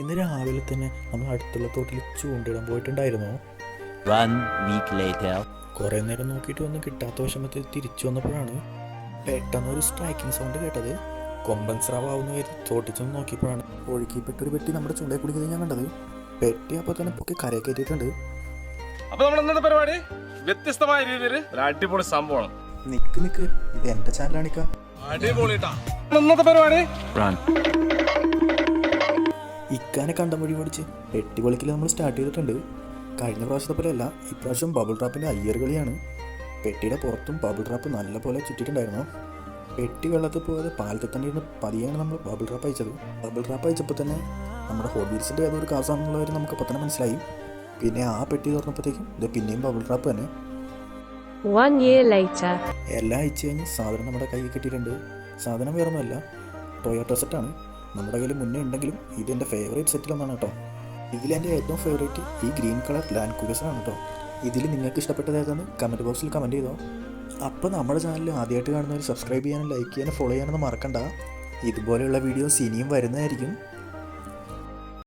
ഇന്ന് രാവിലെ തന്നെ നമ്മൾ അടുത്തുള്ള തോട്ടിൽ ചൂണ്ടിടാൻ പോയിട്ടുണ്ടായിരുന്നു. One week later. കുറേ നേരം നോക്കിയിട്ട് ഒന്നും കിട്ടാത്ത വിഷമത്തിൽ തിരിച്ചു വന്നപ്പോഴാണ് പെട്ടെന്ന് ഒരു സ്ട്രൈക്കിംഗ് സൗണ്ട് കേട്ടത്. കൊമ്പൻ സ്രാവാവുന്ന കരുതി ചോട്ടിച്ചൊന്ന് നോക്കിയപ്പോഴാണ് ഒഴുക്കിപ്പെട്ടൊരു പെട്ടി നമ്മുടെ ചൂണ്ടയിൽ കുടിക്കുന്നത് ഞാൻ കണ്ടത്. പെട്ടി അപ്പോൾ തന്നെ പൊക്കി കരയെ കയറ്റിയിട്ടുണ്ട്. അപ്പൊ നമ്മൾ ഇന്നത്തെ പരിപാടി? വ്യത്യസ്തമായ രീതിയിൽ ഒരു അടിപൊളി സംഭവമാണ്. നിക്ക് നിക്ക് ഇത് എന്റെ ചാനലാണിക്ക അടിപൊളിട്ടാ. ഇന്നത്തെ പരിപാടി. ഇക്കാനെ കണ്ടം വഴി പഠിച്ച് പെട്ടി പൊളിക്കൽ നമ്മൾ സ്റ്റാർട്ട് ചെയ്തിട്ടുണ്ട് കഴിഞ്ഞ പ്രാവശ്യത്തെ പോലെയല്ല ഇപ്രാവശ്യം ബബിൾ ട്രാപ്പിന്റെ അയ്യർ കളിയാണ് പെട്ടിയുടെ പുറത്തും ബബിൾ ട്രാപ്പ് നല്ലപോലെ ചുറ്റിയിട്ടുണ്ടായിരുന്നു പെട്ടി വെള്ളത്തിൽ പോയത് പാലത്തിൽ തന്നെ ഇരുന്ന് പതിയാണ് നമ്മൾ ബബിൾ ട്രാപ്പ് അയച്ചത് ബബിൾ ട്രാപ്പ് അയച്ചപ്പോൾ തന്നെ നമ്മുടെ ഹോബീൽസിന്റെ ഏതൊരു കാസാണെന്നുള്ള കാര്യം നമുക്ക് അപ്പം തന്നെ മനസ്സിലായി പിന്നെ ആ പെട്ടി തുറന്നപ്പോഴത്തേക്കും ഇത് പിന്നെയും ബബിൾ ട്രാപ്പ് തന്നെ. എല്ലാം അയച്ചു കഴിഞ്ഞ് സാധനം നമ്മുടെ കയ്യിൽ കിട്ടിയിട്ടുണ്ട് സാധനം വേറൊന്നുമല്ല ടൊയോട്ടോ സെറ്റാണ് നമ്മുടെ കയ്യിൽ മുന്നേ ഉണ്ടെങ്കിലും ഇത് എന്റെ ഫേവറേറ്റ് സെറ്റിലൊന്നാണ് കേട്ടോ. ഇതിലെന്റെ ഏറ്റവും ഫേവറേറ്റ് ഈ ഗ്രീൻ കളർ ലാൻഡ് ക്രൂസറാണ് കേട്ടോ. ഇതിൽ നിങ്ങൾക്ക് ഇഷ്ടപ്പെട്ടത് ഏതാന്ന് കമന്റ് ബോക്സിൽ കമന്റ് ചെയ്തോ. അപ്പോൾ നമ്മുടെ ചാനൽ ആദ്യമായിട്ട് കാണുന്നവർ സബ്സ്ക്രൈബ് ചെയ്യാനും ലൈക്ക് ചെയ്യാനും ഫോളോ ചെയ്യാനൊന്നും മറക്കണ്ട. ഇതുപോലെയുള്ള വീഡിയോസ് ഇനിയും വരുന്നതായിരിക്കും.